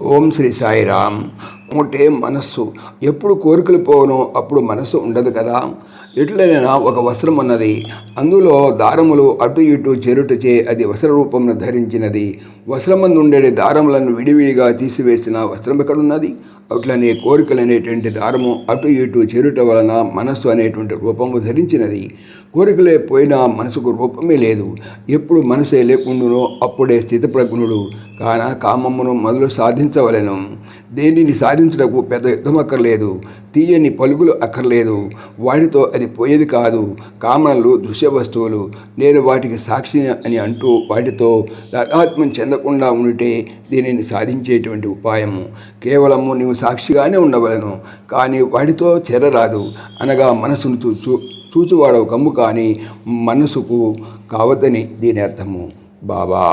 ओम श्री साई राम ఒకటే మనస్సు. ఎప్పుడు కోరికలు పోవనో అప్పుడు మనస్సు ఉండదు కదా. ఎట్లనైనా ఒక వస్త్రం ఉన్నది అందులో దారములు అటు ఇటు చెరుటచే అది వస్త్ర రూపమును ధరించినది. వస్త్రమందు ఉండే దారములను విడివిడిగా తీసివేసిన వస్త్రం ఎక్కడున్నది? అట్లనే కోరికలు అనేటువంటి దారము అటు ఇటు చెరుట వలన మనస్సు అనేటువంటి రూపము ధరించినది. కోరికలే పోయినా మనసుకు రూపమే లేదు. ఎప్పుడు మనసే లేకుండానో అప్పుడే స్థితప్రజ్ఞుడు. కాన కామమును మొదలు సాధించవలెను. దేనిని సాధించుటకు పెద్ద యుద్ధం అక్కర్లేదు తీయని పలుకులు అక్కర్లేదు. వాటితో అది పోయేది కాదు. కామనలు దృశ్య వస్తువులు నేను వాటికి సాక్షి అని అంటూ వాటితో తాదాత్మ్యం చెందకుండా ఉంటే దీనిని సాధించేటువంటి ఉపాయము. కేవలము నీవు సాక్షిగానే ఉండవలను. కానీ వాటితో చేరరాదు. అనగా మనసును చూ చూచువాడవు కమ్ము కానీ మనసుకు కావద్దని దీని అర్థము. బాబా!